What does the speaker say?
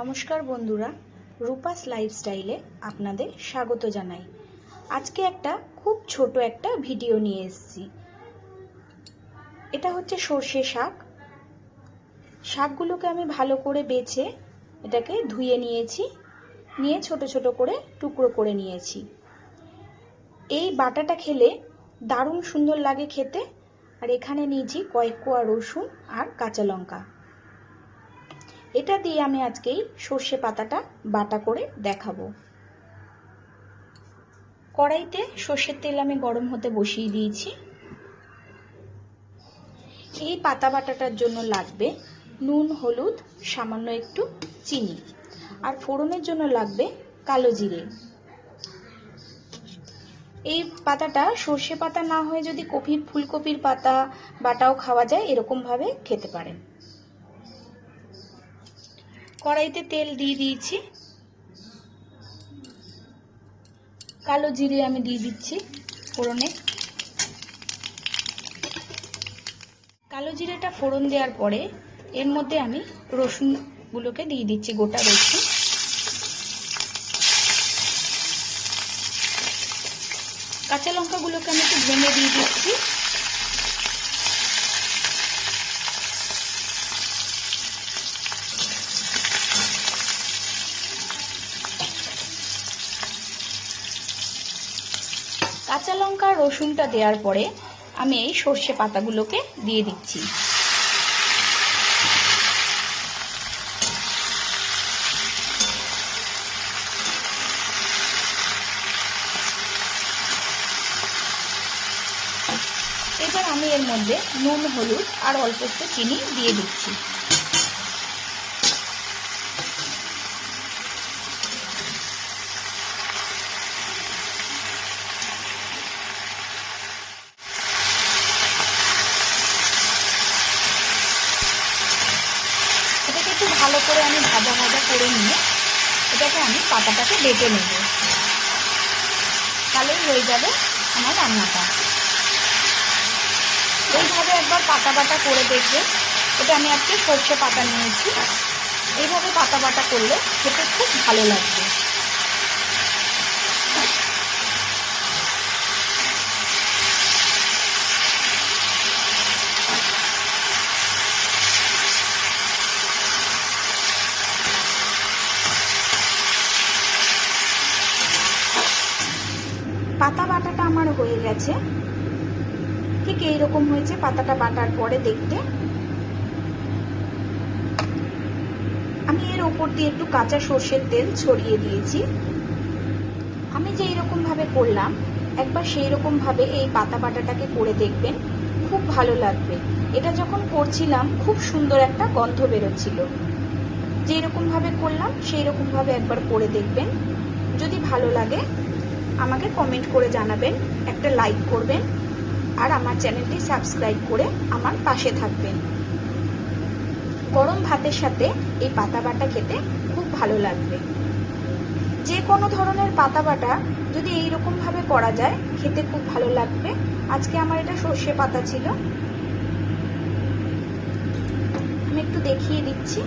নমস্কার বন্ধুরা, রূপাস লাইফস্টাইলে আপনাদের স্বাগত জানাই। আজকে একটা খুব ছোট একটা ভিডিও নিয়ে এসেছি। এটা হচ্ছে সর্ষে শাক। শাকগুলোকে আমি ভালো করে বেছে এটাকে ধুয়ে নিয়েছি, নিয়ে ছোট ছোট করে টুকরো করে নিয়েছি। এই বাটাটা খেলে দারুণ সুন্দর লাগে খেতে। আর এখানে নিয়েছি কয়েক কোয়া রসুন আর কাঁচা লঙ্কা। এটা দিয়ে আমি আজকেই সর্ষে পাতাটা বাটা করে দেখাবো। কড়াইতে সর্ষের তেল আমি গরম হতে বসিয়ে দিয়েছি। এই পাতা বাটাটার জন্য লাগবে নুন, হলুদ, সামান্য একটু চিনি। আর ফোড়নের জন্য লাগবে কালো জিরে। এই পাতাটা সর্ষে পাতা না হয়ে যদি কপির, ফুলকপির পাতা বাটাও খাওয়া যায়, এরকমভাবে খেতে পারেন। কড়াইতে তেল দিয়ে দিয়েছি। কালো জিরে আমি দিয়ে দিচ্ছি ফোড়নে। কালো জিরেটা ফোড়ন দেওয়ার পরে এর মধ্যে আমি রসুনগুলোকে দিয়ে দিচ্ছি, গোটা রসুন। কাঁচা লঙ্কাগুলোকে আমি একটু ভেঙে দিয়ে দিচ্ছি। কাঁচা লঙ্কা রসুনটা দেওয়ার পরে আমি এই সর্ষে পাতাগুলোকে দিয়ে দিচ্ছি। এবার আমি এর মধ্যে নুন, হলুদ আর অল্প একটু চিনি দিয়ে দিচ্ছি এটাকে একটু ভালো করে আমি ভাজা ভাজা করে নিয়ে এটাকে আমি পাতাটাকে বেটে নেব। তাহলেই হয়ে যাবে আমার রান্নাটা। এইভাবে একবার পাতা বাটা করে দেখবে। এটা আমি আজকে সর্ষে পাতা নিয়েছি। এইভাবে পাতা বাটা করলে খেতে খুব ভালো লাগবে। পাতা বাটাটা আমার হয়ে গেছে। ঠিক এইরকম হয়েছে পাতাটা বাটার পরে দেখতে। আমি এর ওপর দিয়ে একটু কাঁচা সর্ষের তেল ছড়িয়ে দিয়েছি। আমি যে এইরকম ভাবে করলাম, একবার সেই রকম ভাবে এই পাতা বাটাটাকে করে দেখবেন, খুব ভালো লাগবে। এটা যখন করছিলাম, খুব সুন্দর একটা গন্ধ বেরোচ্ছিল। যে এরকম ভাবে করলাম, সেই রকম ভাবে একবার করে দেখবেন। যদি ভালো লাগে আমাকে কমেন্ট করে জানাবেন, একটা লাইক করবেন, আর আমার চ্যানেলটি সাবস্ক্রাইব করে আমার পাশে থাকবেন। গরম ভাতের সাথে এই পাতা বাটা খেতে খুব ভালো লাগবে। যে কোনো ধরনের পাতা বাটা যদি এইরকম ভাবে করা যায়, খেতে খুব ভালো লাগবে। আজকে আমার এটা সর্ষে পাতা ছিল। আমি একটু দেখিয়ে দিচ্ছি।